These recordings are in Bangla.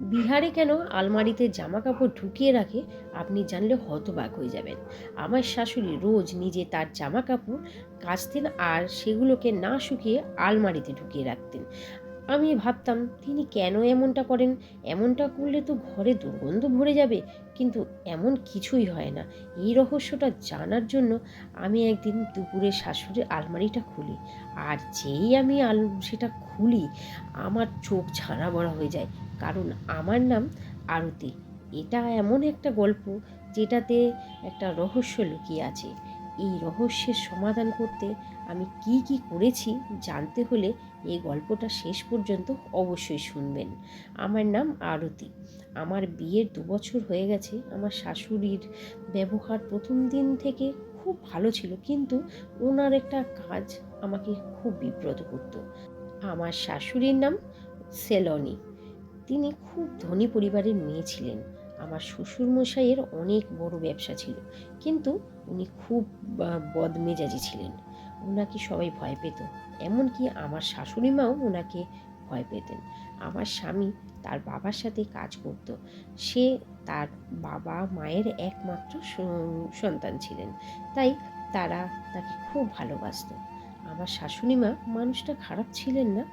বিহারে কেন আলমারিতে জামা কাপড় ঢুকিয়ে রাখে আপনি জানলে হতবাক হয়ে যাবেন। আমার শাশুড়ি রোজ নিজে তার জামা কাপড় কাচতেন আর সেগুলোকে না শুকিয়ে আলমারিতে ঢুকিয়ে রাখতেন। আমি ভাবতাম, তিনি কেন এমনটা করেন? এমনটা করলে তো ঘরে দুর্গন্ধ ভরে যাবে, কিন্তু এমন কিছুই হয় না। এই রহস্যটা জানার জন্য আমি একদিন দুপুরে শাশুড়ির আলমারিটা খুলি আর যেই আমি আল, সেটা খুলি, আমার চোখ ছানা বড়া হয়ে যায়। কারণ আমার নাম আরতি। এটা এমন একটা গল্প যেটাতে একটা রহস্য লুকিয়ে আছে। এই রহস্যের সমাধান করতে আমি কি কি করেছি জানতে হলে এই গল্পটা শেষ পর্যন্ত অবশ্যই শুনবেন। আমার নাম আরতি। আমার বিয়ের দু বছর হয়ে গেছে। আমার শাশুড়ির ব্যবহার প্রথম দিন থেকে খুব ভালো ছিল কিন্তু ওনার একটা কাজ আমাকে খুব বিব্রত করত। আমার শাশুড়ির নাম সেলনি। তিনি খুব ধনী পরিবারের মেয়ে ছিলেন। আমার শ্বশুরমশাইয়ের অনেক বড় ব্যবসা ছিল, কিন্তু উনি খুব বদমেজাজি ছিলেন। ওনাকে সবাই ভয় পেত। এমনকি আমার শাশুড়ি মাও ওনাকে ভয় পেতেন। আমার স্বামী তার বাবার সাথে কাজ করত। সে তার বাবা মায়ের একমাত্র সন্তান ছিলেন। তাই তারা তাকে খুব ভালোবাসতো। আমার শাশুড়ি মা মানুষটা খারাপ ছিলেন না,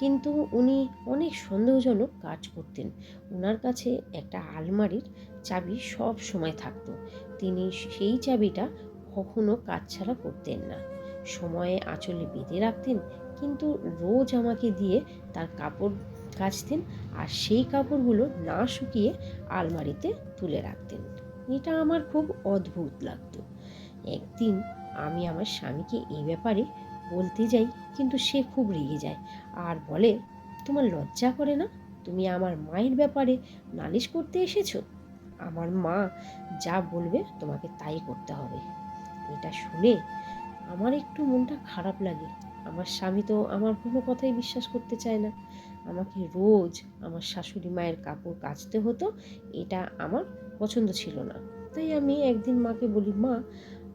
কিন্তু উনি অনেক সন্দেহজনক কাজ করতেন। ওনার কাছে একটা আলমারির চাবি সব সময় থাকতো। তিনি সেই চাবিটা কখনো কাজ ছাড়া করতেন না। সময়ে আঁচলে বেঁধে রাখতেন, কিন্তু রোজ আমাকে দিয়ে তার কাপড় কাচতেন আর সেই কাপড়গুলো না শুকিয়ে আলমারিতে তুলে রাখতেন। এটা আমার খুব অদ্ভুত লাগতো। একদিন আমি আমার স্বামীকে এই ব্যাপারে বলতে যাই, কিন্তু সে খুব রেগে যায়। আর বলে, তোমার লজ্জা করে না? তুমি আমার মায়ের ব্যাপারে নালিশ করতে এসেছ? আমার মা যা বলবে তোমাকে তাই করতে হবে। এটা শুনে আমার একটু মনটা খারাপ লাগে। আমার স্বামী তো আমার কোনো কথাই বিশ্বাস করতে চায় না। আমাকে রোজ আমার শাশুড়ি মায়ের কাপড় কাচতে হতো, এটা আমার পছন্দ ছিল না। তাই আমি একদিন মাকে বলি, মা,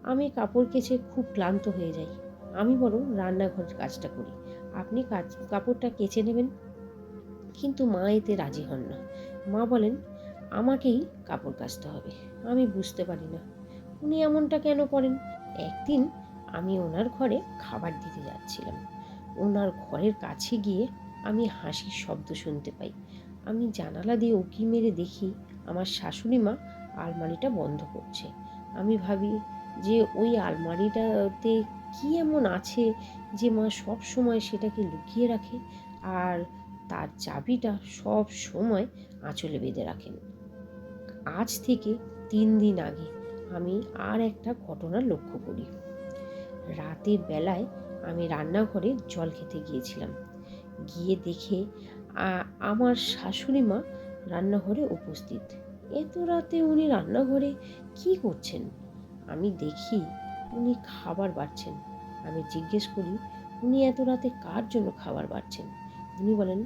আমি কাপড় কেচে খুব ক্লান্ত হয়ে যাই। আমি বরং রান্নাঘরের কাজটা করি। আপনি কাজ, কাপড়টা কেচে নেবেন। কিন্তু মা এতে রাজি হন না। মা বলেন, আমাকেই কাপড় কাচতে হবে। আমি বুঝতে পারি না। উনি এমনটা কেন করেন? একদিন আমি ওনার ঘরে খাবার দিতে যাচ্ছিলাম। ওনার ঘরের কাছে গিয়ে আমি হাসির শব্দ শুনতে পাই। আমি জানালা দিয়ে উকি মেরে দেখি আমার শাশুড়ি মা আলমারিটা বন্ধ করছে। আমি ভাবি যে ওই আলমারিটাতে কি এমন আছে যে মা সব সময় সেটাকে লুকিয়ে রাখে আর তার চাবিটা সব সময় আঁচলে বেঁধে রাখেন। আজ থেকে তিন দিন আগে আমি আর একটা ঘটনা লক্ষ্য করি। রাতের বেলায় আমি রান্নাঘরে জল খেতে গিয়েছিলাম। গিয়ে দেখে আমার শাশুড়ি মা রান্নাঘরে উপস্থিত। এত রাতে উনি রান্নাঘরে কি করছেন? আমি দেখি উনি খাবার বাড়ছেন। আমি জিজ্ঞেস করি, উনি এত রাতে কার জন্য খাবার বাড়ছেন? উনি বলেন,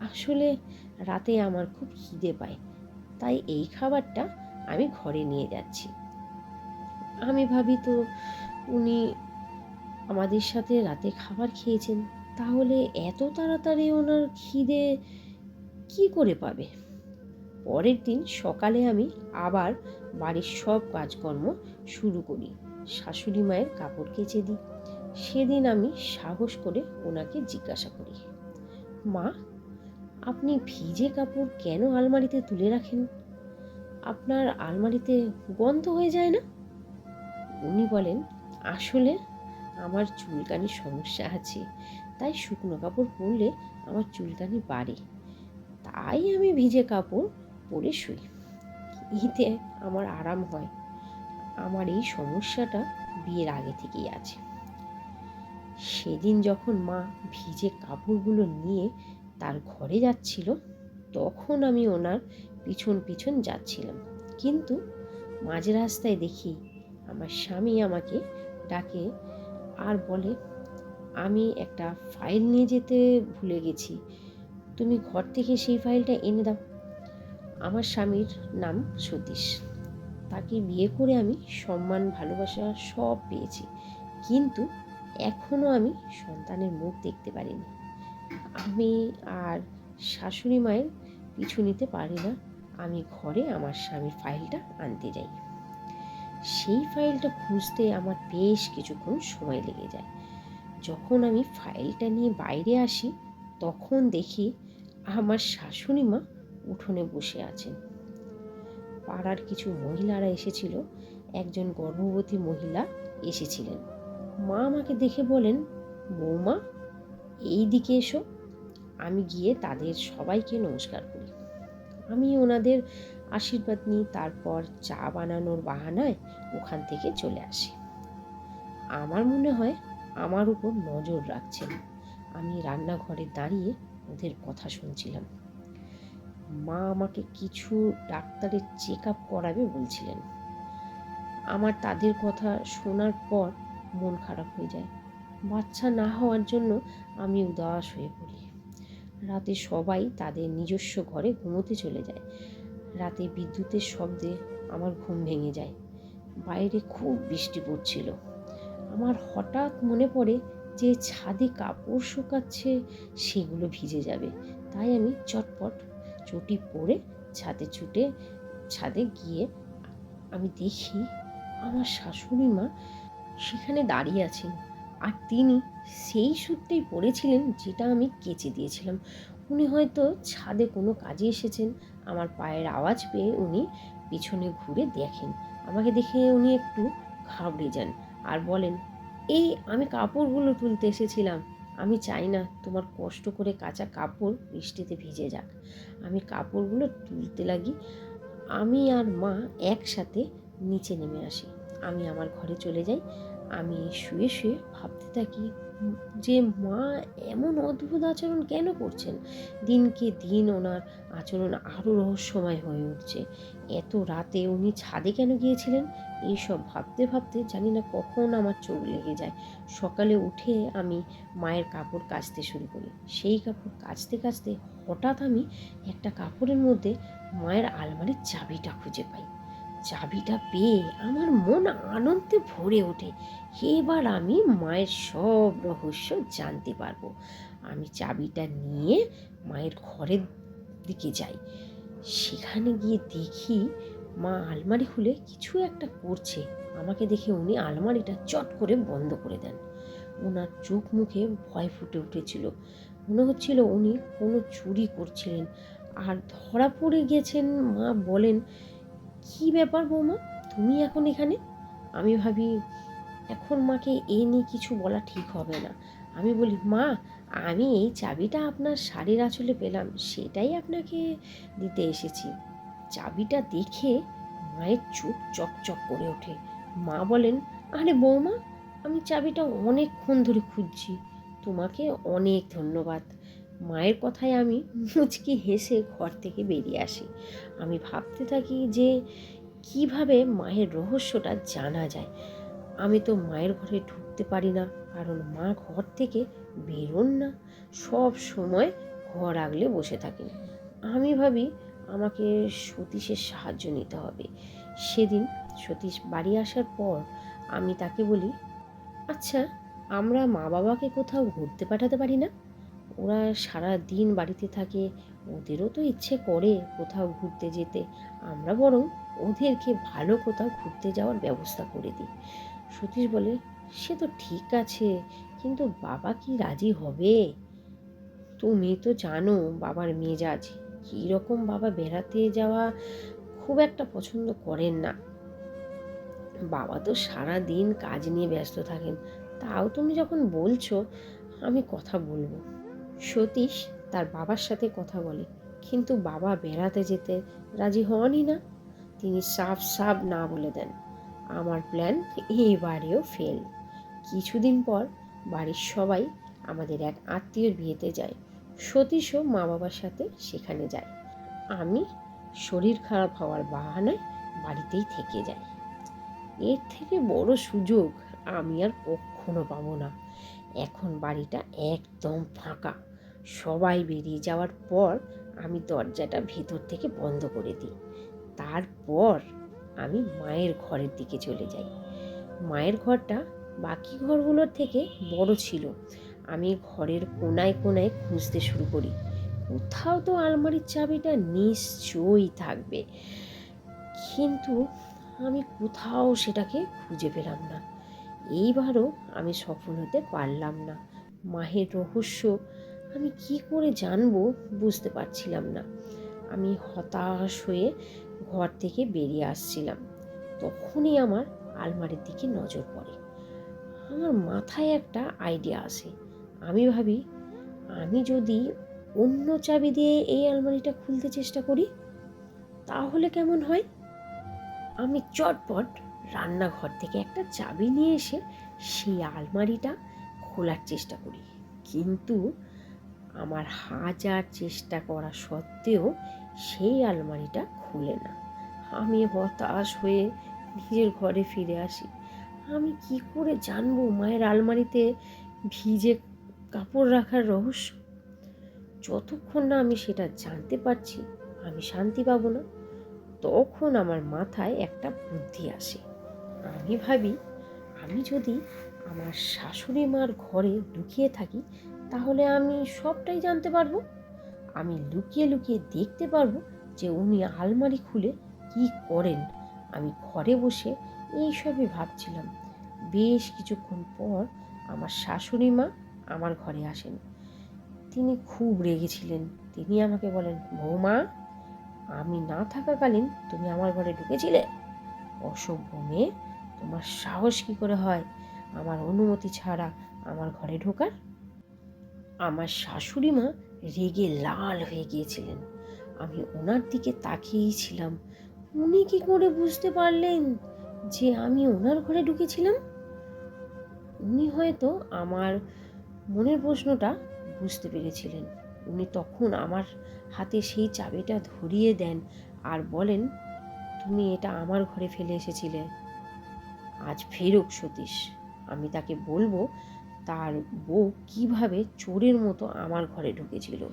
আসলে রাতে আমার খুব খিদে পায়, তাই এই খাবারটা আমি ঘরে নিয়ে যাচ্ছি। আমি ভাবি, তো উনি আমাদের সাথে রাতে খাবার খেয়েছেন, তাহলে এত তাড়াতাড়ি ওনার খিদে কি করে পাবে? পরের দিন সকালে আমি আবার বাড়ির সব কাজকর্ম শুরু করি। শাশুড়ি মায়ের কাপড় কেচে দিই। সেদিন আমি সাহস করে ওনাকে জিজ্ঞাসা করি, মা, আপনি ভিজে কাপড় কেন আলমারিতে তুলে রাখেন? আপনার আলমারিতে গন্ধ হয়ে যায় না? উনি বলেন, আসলে আমার চুলকানির সমস্যা আছে, তাই শুকনো কাপড় পরলে আমার চুলকানি বাড়ে। তাই আমি ভিজে কাপড় পরে শুই। এতে আমার আরাম হয়। আমার এই সমস্যাটা বিয়ের আগে থেকেই আছে। সেদিন যখন মা ভিজে কাপড়গুলো নিয়ে তার ঘরে যাচ্ছিল, তখন আমি ওনার পিছন পিছন যাচ্ছিলাম। কিন্তু মাঝ রাস্তায় দেখি আমার স্বামী আমাকে ডাকে আর বলে, আমি একটা ফাইল নিয়ে যেতে ভুলে গেছি। তুমি ঘর থেকে সেই ফাইলটা এনে দাও। আমার স্বামীর নাম সতীশ। তাকে বিয়ে করে আমি সম্মান, ভালোবাসা সব পেয়েছি। কিন্তু এখনও আমি সন্তানের মুখ দেখতে পারিনি। আমি আর শাশুড়ি মায়ের পিছু নিতে পারি না। আমি ঘরে আমার স্বামীর ফাইলটা আনতে যাই। সেই ফাইলটা খুঁজতে আমার বেশ কিছুক্ষণ সময় লেগে যায়। যখন আমি ফাইলটা নিয়ে বাইরে আসি, তখন দেখি আমার শাশুড়ি মা উঠোনে বসে আছেন। পাড়ার কিছু মহিলারা এসেছিল। একজন গর্ভবতী মহিলা এসেছিলেন। মা আমাকে দেখে বলেন, বৌমা এই দিকে এসো। আমি গিয়ে তাদের সবাইকে নমস্কার করি। আমি ওনাদের আশীর্বাদ নিই, তারপর চা বানানোর বাহানায় ওখান থেকে চলে আসি। আমার মনে হয় আমার উপর নজর রাখছেন। আমি রান্নাঘরে দাঁড়িয়ে ওদের কথা শুনছিলাম। মা আমাকে কিছু ডাক্তারের চেক আপ করাবে বলছিলেন। আমার তাদের কথা শোনার পর মন খারাপ হয়ে যায়। বাচ্চা না হওয়ার জন্য আমি উদাস হয়ে পড়ি। রাতে সবাই তাদের নিজস্ব ঘরে ঘুমোতে চলে যায়। রাতে বিদ্যুতের শব্দে আমার ঘুম ভেঙে যায়। বাইরে খুব বৃষ্টি পড়ছিল। আমার হঠাৎ মনে পড়ে যে ছাদে কাপড় শুকাচ্ছে, সেগুলো ভিজে যাবে। তাই আমি চটপট চটি পরে ছাদে ছুটে ছাদে গিয়ে আমি দেখি আমার শাশুড়ি মা সেখানে দাঁড়িয়ে আছেন। আর তিনি সেই সূত্রেই পড়েছিলেন যেটা আমি কেচে দিয়েছিলাম। উনি হয়তো ছাদে কোনো কাজে এসেছেন। আমার পায়ের আওয়াজ পেয়ে উনি পিছনে ঘুরে দেখেন। আমাকে দেখে উনি একটু ঘাবড়ে যান আর বলেন, এই আমি কাপড়গুলো তুলতে এসেছিলাম। আমি চাই না তোমার কষ্ট করে কাঁচা কাপড় বৃষ্টিতে ভিজে যাক। আমি কাপড়গুলো তুলতে লাগি। আমি আর মা একসাথে নিচে নেমে আসি। আমি আমার ঘরে চলে যাই। আমি শুয়ে শুয়ে ভাবতে থাকি যে মা এমন অদ্ভুত আচরণ কেন করছেন? দিনকে দিন ওনার আচরণ আরও রহস্যময় হয়ে উঠছে। এত রাতে উনি ছাদে কেন গিয়েছিলেন? এইসব ভাবতে ভাবতে জানি না কখন আমার চোখ লেগে যায়। সকালে উঠে আমি মায়ের কাপড় কাচতে শুরু করি। সেই কাপড় কাচতে কাচতে হঠাৎ আমি একটা কাপড়ের মধ্যে মায়ের আলমারির চাবিটা খুঁজে পাই। চাবিটা পেয়ে আমার মন আনন্দে ভরে ওঠে। এবার আমি মায়ের সব রহস্য জানতে পারব। আমি চাবিটা নিয়ে মায়ের ঘরের দিকে যাই। সেখানে গিয়ে দেখি মা আলমারি খুলে কিছু একটা করছে। আমাকে দেখে উনি আলমারিটা চট করে বন্ধ করে দেন। ওনার চোখ মুখে ভয় ফুটে উঠেছিল। মনে হচ্ছিল উনি কোনো চুরি করছিলেন। আর ধরা পড়ে গেছেন মা বলেন কি ব্যাপার বৌমা? তুমি এখন এখানে? আমি ভাবি, এখন মাকে এ নিয়ে কিছু বলা ঠিক হবে না। আমি বলি, মা, আমি এই চাবিটা আপনার শাড়ির আঁচলে পেলাম, সেটাই আপনাকে দিতে এসেছি। চাবিটা দেখে মায়ের চোখ চকচক করে ওঠে। মা বলেন, আরে বৌমা, আমি চাবিটা অনেকক্ষণ ধরে খুঁজছি। তোমাকে অনেক ধন্যবাদ। মায়ের কথায় আমি মুচকি হেসে ঘর থেকে বেরিয়ে আসি। আমি ভাবতে থাকি যে কীভাবে মায়ের রহস্যটা জানা যায়। আমি তো মায়ের ঘরে ঢুকতে পারি না, কারণ মা ঘর থেকে বেরোন না। সব সময় ঘর আগলে বসে থাকেন। আমি ভাবি আমাকে সতীশের সাহায্য নিতে হবে। সেদিন সতীশ বাড়ি আসার পর আমি তাকে বলি আচ্ছা আমরা মা বাবাকে কোথাও ঘুরতে পাঠাতে পারি না? ওরা সারা দিন বাড়িতে থাকে, ওদেরও তো ইচ্ছে করে কোথাও ঘুরতে যেতে। আমরা বরং ওদেরকে ভালো কোথাও ঘুরতে যাওয়ার ব্যবস্থা করে দিই। সতীশ বলে, সে তো ঠিক আছে, কিন্তু বাবা কি রাজি হবে? তুমি তো জানো বাবার মেজাজ কী রকম বাবা বেড়াতে যাওয়া খুব একটা পছন্দ করেন না। বাবা তো সারা দিন কাজ নিয়ে ব্যস্ত থাকেন, তাও তুমি যখন বলছো, আমি কথা বলব। সতীশ তার বাবার সাথে কথা বলে, কিন্তু বাবা বেড়াতে যেতে রাজি হনই না। তিনি সাফ সাফ না বলে দেন, আমার প্ল্যান এবারেও ফেল কিছুদিন পর বাড়ির সবাই আমাদের এক আত্মীয়র বিয়েতে যায়। সতীশও মা বাবার সাথে সেখানে যায়। আমি শরীর খারাপ হওয়ার বাহানায় বাড়িতেই থেকে যাই। এর থেকে বড় সুযোগ আমি আর কখনো পাবো না। এখন বাড়িটা একদম ফাঁকা। সবাই বেরিয়ে যাওয়ার পর আমি দরজাটা ভেতর থেকে বন্ধ করে দিই। তারপর আমি মায়ের ঘরের দিকে চলে যাই। মায়ের ঘরটা বাকি ঘরগুলোর থেকে বড় ছিল। আমি ঘরের কোনায় কোনায় খুঁজতে শুরু করি। কোথাও তো আলমারির চাবিটা নিশ্চয়ই থাকবে। কিন্তু আমি কোথাও সেটাকে খুঁজে পেলাম না। এইবারও আমি সফল হতে পারলাম না। মাহের রহস্য আমি কি করে জানব বুঝতে পারছিলাম না। আমি হতাশ হয়ে ঘর থেকে বেরিয়ে আসছিলাম। তখনই আমার আলমারির দিকে নজর পড়ে। আমার মাথায় একটা আইডিয়া আসে। আমি ভাবি, আমি যদি অন্য চাবি দিয়ে এই আলমারিটা খুলতে চেষ্টা করি, তাহলে কেমন হয়? আমি চটপট রান্নাঘর থেকে একটা চাবি নিয়ে এসে সেই আলমারিটা খোলার চেষ্টা করি। কিন্তু আমার হাজার চেষ্টা করা সত্ত্বেও সেই আলমারিটা খুলে না। আমি হতাশ হয়ে নিজের ঘরে ফিরে আসি। আমি কি করে জানব মায়ের আলমারিতে ভিজে কাপড় রাখার রহস্য? যতক্ষণ না আমি সেটা জানতে পারছি, আমি শান্তি পাবো না। তখন আমার মাথায় একটা বুদ্ধি আসে। আমি ভাবি, আমি যদি আমার শাশুড়ি মার ঘরে লুকিয়ে থাকি তাহলে আমি সবটাই জানতে পারব। আমি লুকিয়ে লুকিয়ে দেখতে পারব যে উনি আলমারি খুলে কি করেন। আমি ঘরে বসে এইসবই ভাবছিলাম। বেশ কিছুক্ষণ পর আমার শাশুড়ি মা আমার ঘরে আসেন। তিনি খুব রেগেছিলেন। তিনি আমাকে বলেন, বৌমা, আমি না থাকাকালীন তুমি আমার ঘরে ঢুকেছিলে। অসভ্য মেয়ে, তোমার সাহস কি করে হয়? আমার অনুমতি ছাড়া আমার ঘরে ঢোকার? আমার শাশুড়ি মা রেগে লাল হয়ে গিয়েছিলেন। আমি ওনার দিকে তাকিয়েই ছিলাম। উনি কি করে বুঝতে পারলেন যে আমি ওনার ঘরে ঢুকেছিলাম? উনি হয়তো আমার মনের প্রশ্নটা বুঝতে পেরেছিলেন। উনি তখন আমার হাতে সেই চাবিটা ধরিয়ে দেন আর বলেন, তুমি এটা আমার ঘরে ফেলে এসেছিলে। আজ ফেরুক সতীশ। আমি তাকে বলব তার বউ কীভাবে চোরের মতো আমার ঘরে ঢুকেছিল?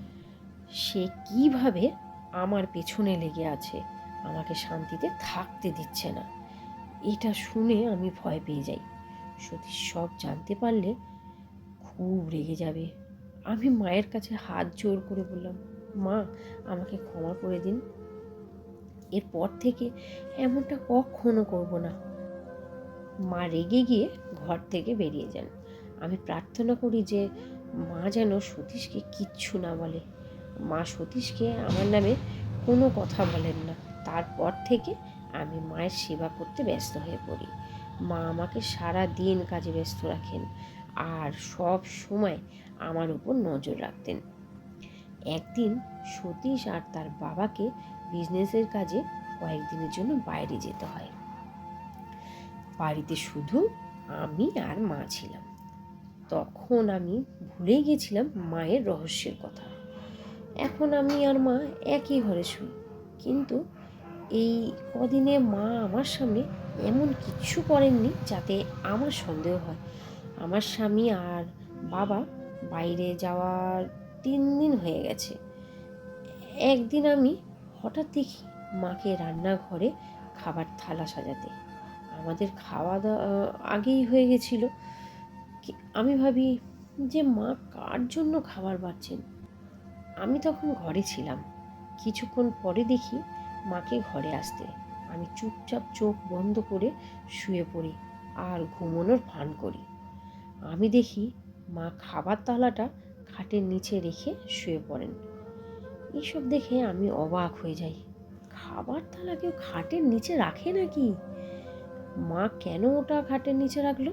সে কীভাবে আমার পেছনে লেগে আছে? আমাকে শান্তিতে থাকতে দিচ্ছে না। এটা শুনে আমি ভয় পেয়ে যাই। সতীশ সব জানতে পারলে খুব রেগে যাবে। আমি মায়ের কাছে হাত জোর করে বললাম, মা, আমাকে ক্ষমা করে দিন। এরপর থেকে এমনটা কখনো করব না। মা রেগে গিয়ে ঘর থেকে বেরিয়ে যান। আমি প্রার্থনা করি যে মা যেন সতীশকে কিচ্ছু না বলে। মা সতীশকে আমার নামে কোনো কথা বলেন না। তারপর থেকে আমি মায়ের সেবা করতে ব্যস্ত হয়ে পড়ি। মা আমাকে সারা দিন কাজে ব্যস্ত রাখেন আর সব সময় আমার উপর নজর রাখতেন। একদিন সতীশ আর তার বাবাকে বিজনেসের কাজে কয়েকদিনের জন্য বাইরে যেতে হয়। বাড়িতে শুধু আমি আর মা ছিলাম। তখন আমি ভুলে গেছিলাম মায়ের রহস্যের কথা। এখন আমি আর মা একই ঘরে শুই। কিন্তু এই কদিনে মা আমার সামনে এমন কিচ্ছু করেননি যাতে আমার সন্দেহ হয়। আমার স্বামী আর বাবা বাইরে যাওয়ার তিন দিন হয়ে গেছে। একদিন আমি হঠাৎ দেখি মাকে রান্নাঘরে খাবার থালা সাজাতে। আমাদের খাওয়া দাওয়া আগেই হয়ে গেছিল। আমি ভাবি, যে মা কার জন্য খাবার বাড়ছেন? আমি তখন ঘরে ছিলাম। কিছুক্ষণ পরে দেখি মাকে ঘরে আসতে। আমি চুপচাপ চোখ বন্ধ করে শুয়ে পড়ি আর ঘুমোনোর ভান করি। আমি দেখি মা খাবার তালাটা খাটের নিচে রেখে শুয়ে পড়েন। এইসব দেখে আমি অবাক হয়ে যাই। খাবার থালা কেউ খাটের নিচে রাখে নাকি? মা কেন ওটা খাটের নিচে রাখল?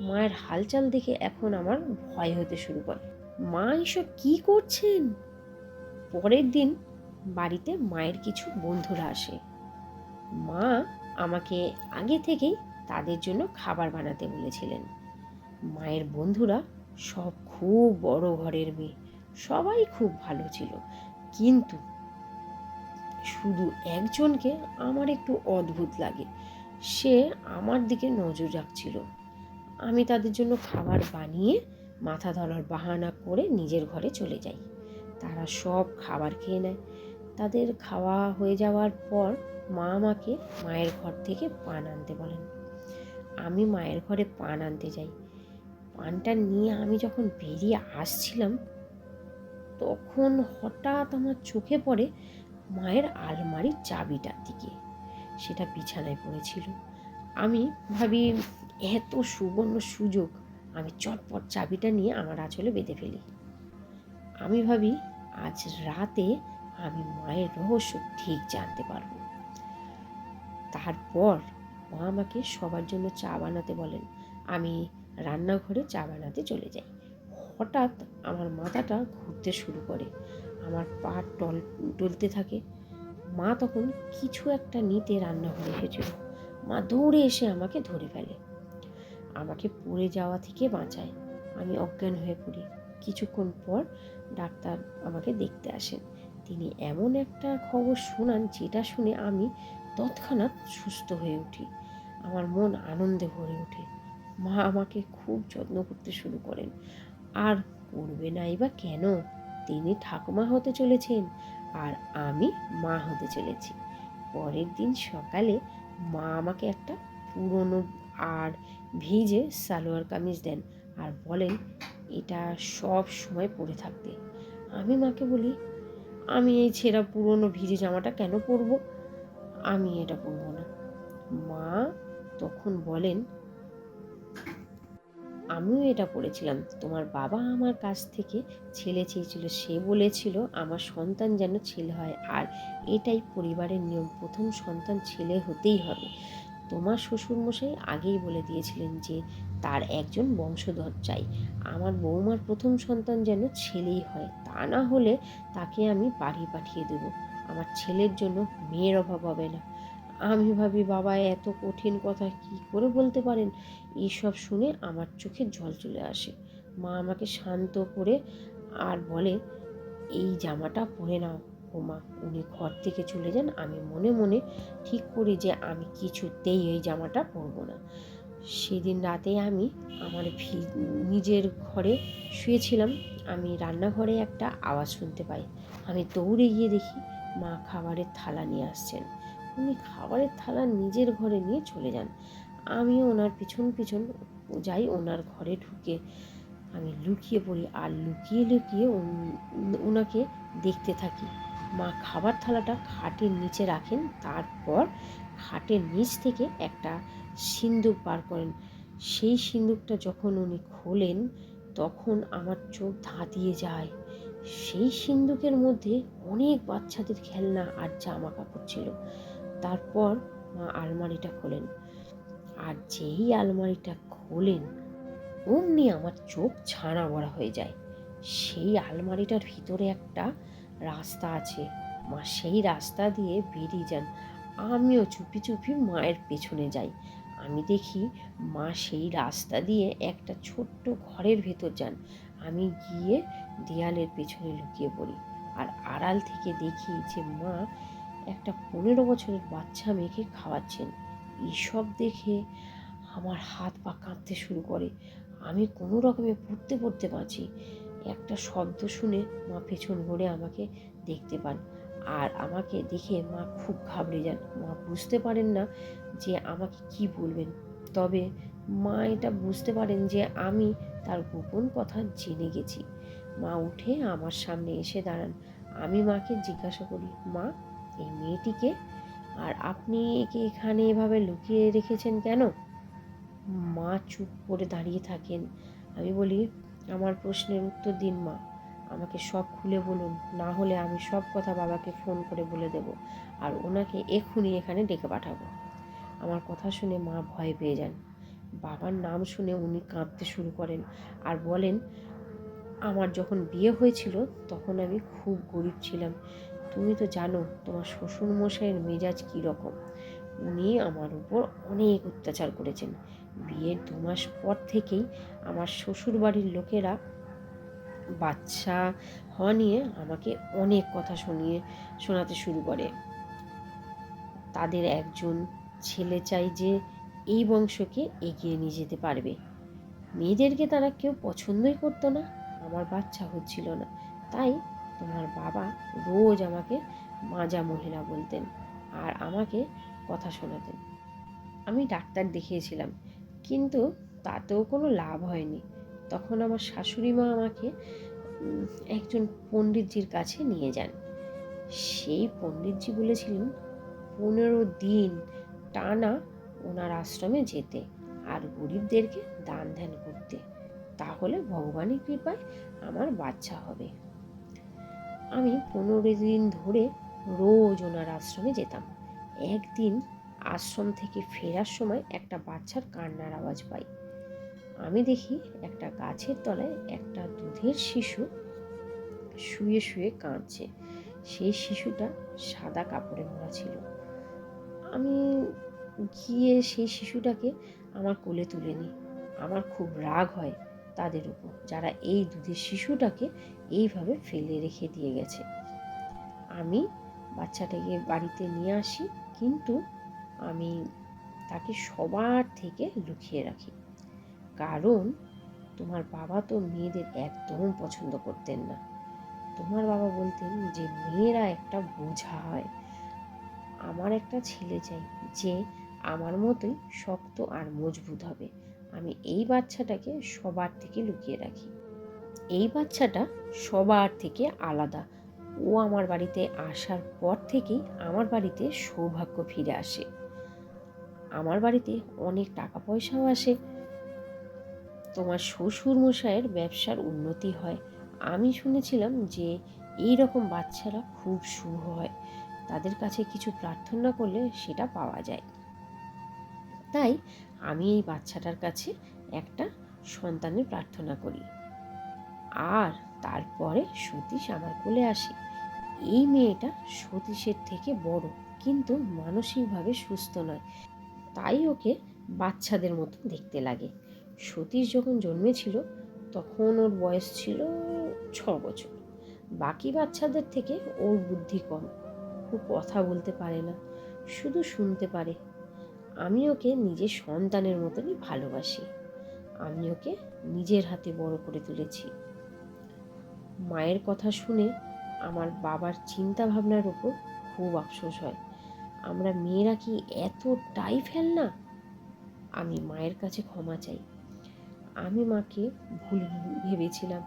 মায়ের হালচাল দেখে এখন আমার ভয় হতে শুরু করে। মা এসব কি করছেন? পরের দিন বাড়িতে মায়ের কিছু বন্ধুরা আসে। মা আমাকে আগে থেকেই তাদের জন্য খাবার বানাতে বলেছিলেন। মায়ের বন্ধুরা সব খুব বড় ঘরের মেয়ে, সবাই খুব ভালো ছিল। কিন্তু শুধু একজনকে আমার একটু অদ্ভুত লাগে। সে আমার দিকে নজর রাখছিল। আমি তাদের জন্য খাবার বানিয়ে মাথা ধরার বাহানা করে নিজের ঘরে চলে যাই। তারা সব খাবার খেয়ে নেয়। তাদের খাওয়া হয়ে যাওয়ার পর মা আমাকে মায়ের ঘর থেকে পান আনতে বলেন। আমি মায়ের ঘরে পান আনতে যাই। পানটা নিয়ে আমি যখন বেরিয়ে আসছিলাম, তখন হঠাৎ আমার চোখে পড়ে মায়ের আলমারির চাবিটার দিকে। সেটা বিছানায় পড়েছিল। আমি ভাবি এত সুবর্ণ সুযোগ, আমি চটপট চাবিটা নিয়ে আমার আঁচলে বেঁধে ফেলি। আমি ভাবি, আজ রাতে আমি মায়ের রহস্য ঠিক জানতে পারব। তারপর মা আমাকে সবার জন্য চা বানাতে বলেন। আমি রান্নাঘরে চা বানাতে চলে যাই। হঠাৎ আমার মাথাটা ঘুরতে শুরু করে। আমার পা টল, টলতে থাকে। মা তখন কিছু একটা নিতে রান্নাঘরে এসেছিল। মা দৌড়ে এসে আমাকে ধরে ফেলে। আমাকে পড়ে যাওয়া থেকে বাঁচায়। আমি অজ্ঞান হয়ে পড়ি। কিছুক্ষণ পর ডাক্তার আমাকে দেখতে আসেন। তিনি এমন একটা খবর শোনান যেটা শুনে আমি তৎক্ষণাৎ সুস্থ হয়ে উঠি। আমার মন আনন্দে ভরে ওঠে। মা আমাকে খুব যত্ন করতে শুরু করেন। আর করবে নাই বা কেন? তিনি ঠাকুমা হতে চলেছেন আর আমি মা হতে চলেছি। পরের দিন সকালে মা আমাকে একটা পুরনো আর ভিজে সালোয়ার কামিজ দেন আর বলেন, এটা সব সময় পরে থাকতে। আমি মাকে বলি, আমি এই ছেঁড়া পুরনো ভিজে জামাটা কেন পরব? আমি এটা পরবো না। মা তখন বলেন, আমিও এটা পড়েছিলাম তোমার বাবা আমার কাছ থেকে ছেলে চেয়েছিল, সে বলেছিল আমার সন্তান যেন ছেলে হয়, আর এটাই পরিবারের নিয়ম। প্রথম সন্তান ছেলে হতেই হবে। তোমার শ্বশুরমশাই আগেই বলে দিয়েছিলেন যে তার একজন বংশধর চাই। আমার বৌমার প্রথম সন্তান যেন ছেলেই হয়, তা না হলে তাকে আমি বাড়ি পাঠিয়ে দেব। আমার ছেলের জন্য মেয়ের অভাব হবে না। আমি ভাবি, বাবা, এত কঠিন কথা কি করে বলতে পারেন? এইসব শুনে আমার চোখে জল চলে আসে। মা আমাকে শান্ত করে আর বলে, এই জামাটা পরে নাও। ও মা উনি ঘর থেকে চলে যান, আমি মনে মনে ঠিক করি যে আমি কিছুতেই এই জামাটা পরবো না। সেদিন রাতে আমি আমার নিজের ঘরে শুয়েছিলাম, আমি রান্নাঘরে একটা আওয়াজ শুনতে পাই। আমি দৌড়ে গিয়ে দেখি মা খাবারের থালা নিয়ে আসছেন। উনি খাবারের থালা নিজের ঘরে নিয়ে চলে যান। আমিও ওনার পিছন পিছন যাই, ওনার ঘরে ঢুকে আমি লুকিয়ে পড়ি। আর লুকিয়ে লুকিয়ে ওনাকে দেখতে থাকি। মা খাবার থালাটা খাটের নিচে রাখেন। তারপর খাটের নিচ থেকে একটা সিন্দুক বার করেন। সেই সিন্দুকটা যখন উনি খোলেন, তখন আমার চোখ ধাঁধিয়ে যায়। সেই সিন্দুকের মধ্যে অনেক বাচ্চাদের খেলনা আর জামা কাপড় ছিল। তারপর মা আলমারিটা খোলেন। আর যেই আলমারিটা খোলেন, অমনি আমার চোখ ছানা বড়া হয়ে যায়। সেই আলমারিটার ভিতরে একটা রাস্তা আছে। মা সেই রাস্তা দিয়ে বেরিয়ে যান। আমিও চুপি চুপি মায়ের পেছনে যাই। আমি দেখি মা সেই রাস্তা দিয়ে একটা ছোট্ট ঘরের ভেতর যান। আমি গিয়ে দেয়ালের পেছনে লুকিয়ে পড়ি আর আড়াল থেকে দেখি যে মা একটা পনেরো বছরের বাচ্চা মেয়েকে খাওয়াচ্ছেন। এইসব দেখে আমার হাত পা কাঁপতে শুরু করে। আমি কোনো রকমে পড়তে পড়তে বাঁচি। একটা শব্দ শুনে মা পেছন ঘুরে আমাকে দেখতে পান। আর আমাকে দেখে মা খুব ঘাবড়ে যান। মা বুঝতে পারেন না যে আমাকে কি বলবেন। তবে মা এটা বুঝতে পারেন যে আমি তার গোপন কথা জেনে গেছি। মা উঠে আমার সামনে এসে দাঁড়ান। আমি মাকে জিজ্ঞাসা করি, মা, এই মেয়েটিকে? আর আপনি একে এখানে এভাবে লুকিয়ে রেখেছেন কেন? মা চুপ করে দাঁড়িয়ে থাকেন। আমি বলি আমার প্রশ্নের উত্তর দিন, মা। আমাকে সব খুলে বলুন, না হলে আমি সব কথা বাবাকে ফোন করে বলে দেব আর ওনাকে এক্ষুনি এখানে ডেকে পাঠাবো। আমার কথা শুনে মা ভয় পেয়ে যান। বাবার নাম শুনে উনি কাঁদতে শুরু করেন আর বলেন, আমার যখন বিয়ে হয়েছিল তখন আমি খুব গরিব ছিলাম। তুমি তো জানো তোমার শ্বশুর মশাইয়ের মেজাজ কী রকম। উনি আমার উপর অনেক অত্যাচার করেছেন। বিয়ের দু মাস পর থেকেই আমার শ্বশুর বাড়ির লোকেরা বাচ্চা হওয়া নিয়ে আমাকে অনেক কথা শুনিয়ে শোনাতে শুরু করে। তাদের একজন ছেলে চাই যে এই বংশকে এগিয়ে নিয়ে যেতে পারবে। মেয়েদেরকে তারা কেউ পছন্দই করতো না, আমার বাচ্চা হচ্ছিল না। তাই তোমার বাবা রোজ আমাকে মাজা মহিলা বলতেন আর আমাকে কথা শোনাতেন। আমি ডাক্তার দেখিয়েছিলাম। কিন্তু তাতেও কোনো লাভ হয়নি। তখন আমার শাশুড়ি মা আমাকে একজন পণ্ডিতজির কাছে নিয়ে যান। সেই পণ্ডিতজি বলেছিলেন, পনেরো দিন টানা ওনার আশ্রমে যেতে আর গরিবদেরকে দান ধ্যান করতে। তাহলে ভগবানের কৃপায় আমার বাচ্চা হবে। আমি পনেরো দিন ধরে রোজ ওনার আশ্রমে যেতাম। একদিন আশ্রম থেকে ফেরার সময় একটা বাচ্চার কান্নার আওয়াজ পাই। আমি দেখি একটা গাছের তলায় একটা দুধের শিশু শুয়ে শুয়ে কাঁদছে। সেই শিশুটা সাদা কাপড়ে মোড়া ছিল। আমি গিয়ে সেই শিশুটাকে আমার কোলে তুলে নিই। আমার খুব রাগ হয় তাদের উপর, যারা এই দুধের শিশুটাকে এইভাবে ফেলে রেখে দিয়ে গেছে। আমি বাচ্চাটাকে বাড়িতে নিয়ে আসি, কিন্তু আমি তাকে সবার থেকে লুকিয়ে রাখি। কারণ তোমার বাবা তো মেয়েদের একদম পছন্দ করতেন না। তোমার বাবা বলতেন যে, মেয়েরা একটা বোঝা হয় আমার একটা ছেলে চাই যে আমার মতোই শক্ত আর মজবুত হবে। আমি এই বাচ্চাটাকে সবার থেকে লুকিয়ে রাখি। এই বাচ্চাটা সবার থেকে আলাদা। ও আমার বাড়িতে আসার পর থেকেই আমার বাড়িতে সৌভাগ্য ফিরে আসে। আমার বাড়িতে অনেক টাকা পয়সাও আসে। তোমার শ্বশুর মশাইয়ের ব্যবসার উন্নতি হয়। আমি শুনেছিলাম যে এই রকম বাচ্চারা খুব শুভ হয়। তাদের কাছে কিছু প্রার্থনা করলে সেটা পাওয়া যায়। তাই আমি এই বাচ্চাটার কাছে একটা সন্তানের প্রার্থনা করি। আর তারপরে সতীশ আমার কোলে আসে। এই মেয়েটা সতীশের থেকে বড়, কিন্তু মানসিকভাবে সুস্থ নয়। তাই ওকে বাচ্চাদের মতো দেখতে লাগে। সতীশ যখন জন্মেছিল, তখন ওর বয়স ছিল ছ বছর। বাকি বাচ্চাদের থেকে ওর বুদ্ধি কম। ও কথা বলতে পারে না, শুধু শুনতে পারে। আমি ওকে নিজের সন্তানের মতনই ভালোবাসি। আমি ওকে নিজের হাতে বড় করে তুলেছি। মায়ের কথা শুনে আমার বাবার চিন্তা ভাবনার ওপর খুব আফসোস হয়। আমরা মেয়েরা কি এতটাই ফেল না? আমি মায়ের কাছে ক্ষমা চাই। আমি মাকে ভুল ভেবেছিলাম।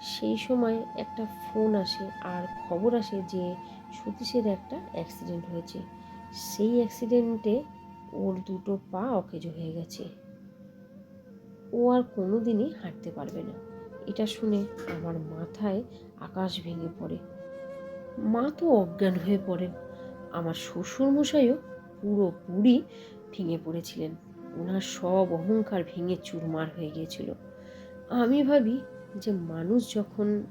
সেই সময় একটা ফোন আসে আর খবর আসে যে সতীশের একটা অ্যাক্সিডেন্ট হয়েছে। সেই অ্যাক্সিডেন্টে ওর দুটো পা অকেজ হয়ে গেছে। ও আর কোনো দিনই হাঁটতে পারবে না। এটা শুনে আমার মাথায় আকাশ ভেঙে পড়ে। মা তো অজ্ঞান হয়ে পড়েন। আমার শ্বশুর মশাইও পুরোপুরি ভেঙে পড়েছিলেন। ওনার সব অহংকার ভেঙে চুরমার হয়ে গিয়েছিল। আমি ভাবি যে মানুষ যখন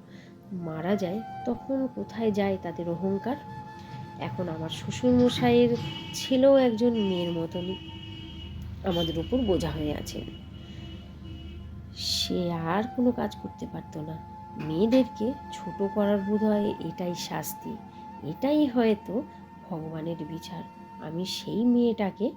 মারা যায়, তখন কোথায় যায় তাদের অহংকার? এখন আমার শ্বশুর মশাইয়ের ছেলেও একজন মেয়ের মতনই আমাদের উপর বোঝা হয়ে আছেন সে আর কোনো কাজ করতে পারতো না। মেয়েদেরকে ছোট করার বোধ হয় এটাই শাস্তি। এটাই হয়তো ভগবানের বিচার। আমি সেই মেয়েটাকে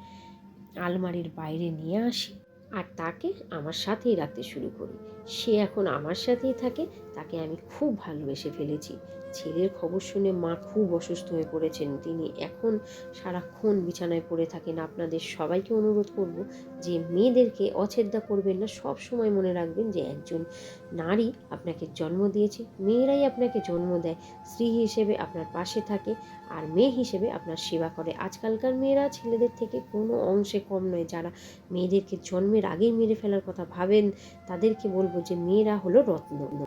আলমারির বাইরে নিয়ে আসি আর তাকে আমার সাথেই রাখতে শুরু করি। সে এখন আমার সাথেই থাকে, তাকে আমি খুব ভালোবেসে ফেলেছি। ছেলের খবর শুনে মা খুব অসুস্থ হয়ে পড়েছেন। তিনি এখন সারাক্ষণ বিছানায় পড়ে থাকেন। আপনাদের সবাইকে অনুরোধ করব যে মেয়েদেরকে অছেদ্যা করবেন না। সব সময় মনে রাখবেন যে একজন নারী আপনাকে জন্ম দিয়েছে। মেয়েরাই আপনাকে জন্ম দেয়। স্ত্রী হিসেবে আপনার পাশে থাকে আর মেয়ে হিসেবে আপনার সেবা করে। আজকালকার মেয়েরা ছেলেদের থেকে কোনো অংশে কম নয়। যারা মেয়েদেরকে জন্মের আগেই মেরে ফেলার কথা ভাবেন, তাদেরকে বলব যে মেয়েরা হলো রত্ন।